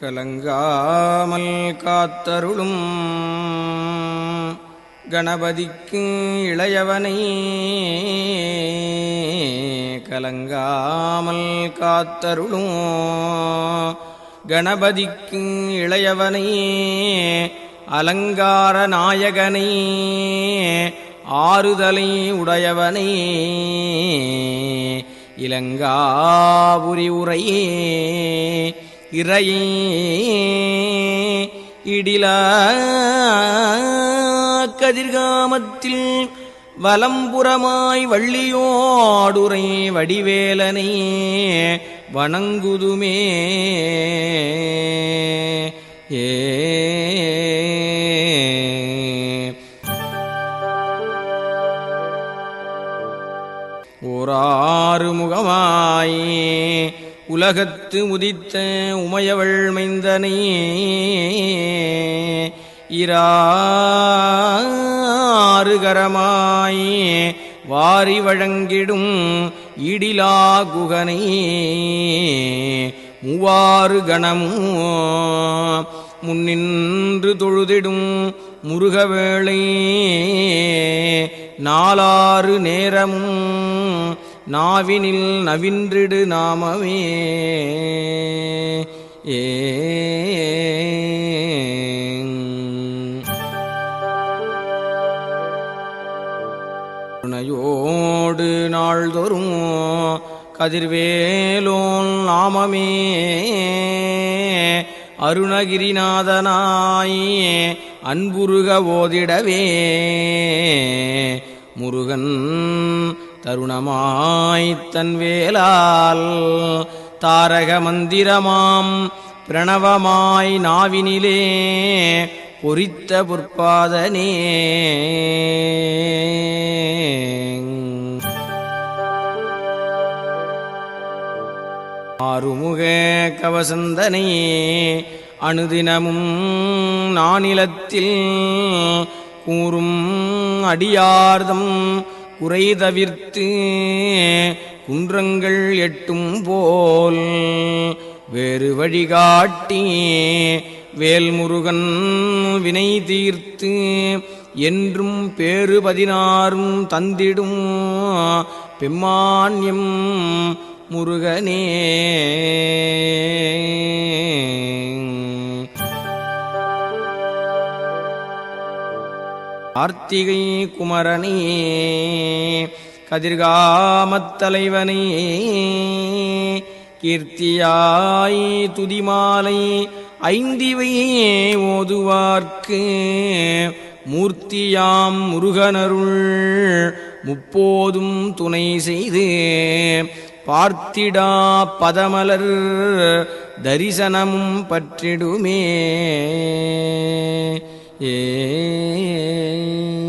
கலங்காமல் காத்தருளும். கணபதிக்கு இளையவனை கலங்காமல் காத்தருளும். கணபதிக்கு இளையவனை அலங்கார நாயகனை ஆறுதலை உடையவனை இலங்காபுரி உரையே இறை இடில கதிர்காமத்தில் வலம்புறமாய் வள்ளியோடுரை வடிவேலனை வணங்குதுமே. ஏ ஓராறு முகமாயே உலகத்து உதித்த உமையவள் மைந்தனை இராறுகரமாய் வாரி வழங்கிடும் இடிலா குகனை மூவாறு கணமும் முன்னின்று தொழுதிடும் முருகவேளை நாலாறு நேரமும் நாவினில் நவின்றிடு நாமமே. ஏ. துணையோடு நாள்தோறும் கதிர்வேலோன் நாமமே. அருணகிரிநாதனாய் அன்புருக ஓதிடவே. முருகன் தருணமாய் தன் வேலால் தாரக மந்திரமாம் பிரணவமாய் நாவினிலே பொறித்த பொற்பாதனே. ஆறுமுக கவசந்தனே அணுதினமும் நானிலத்தில் கூறும் அடியார்தம் குறை தவிர்த்து குன்றங்கள் எட்டும் போல் வேறு வழிகாட்டி வேல்முருகன் வினை தீர்த்து என்றும் பேறு பதினாறும் தந்திடும் பெம்மான்யம் முருகனே. கார்த்திகை குமரனே கதிர்காமத்தலைவனே கீர்த்தியாய் துதிமாலை ஐந்திவையே ஓதுவார்க்கு. மூர்த்தியாம் முருகனருள் முப்போதும் துணை செய்து பார்த்திடா பதமலர் தரிசனமும் பற்றிடுமே. Yeah.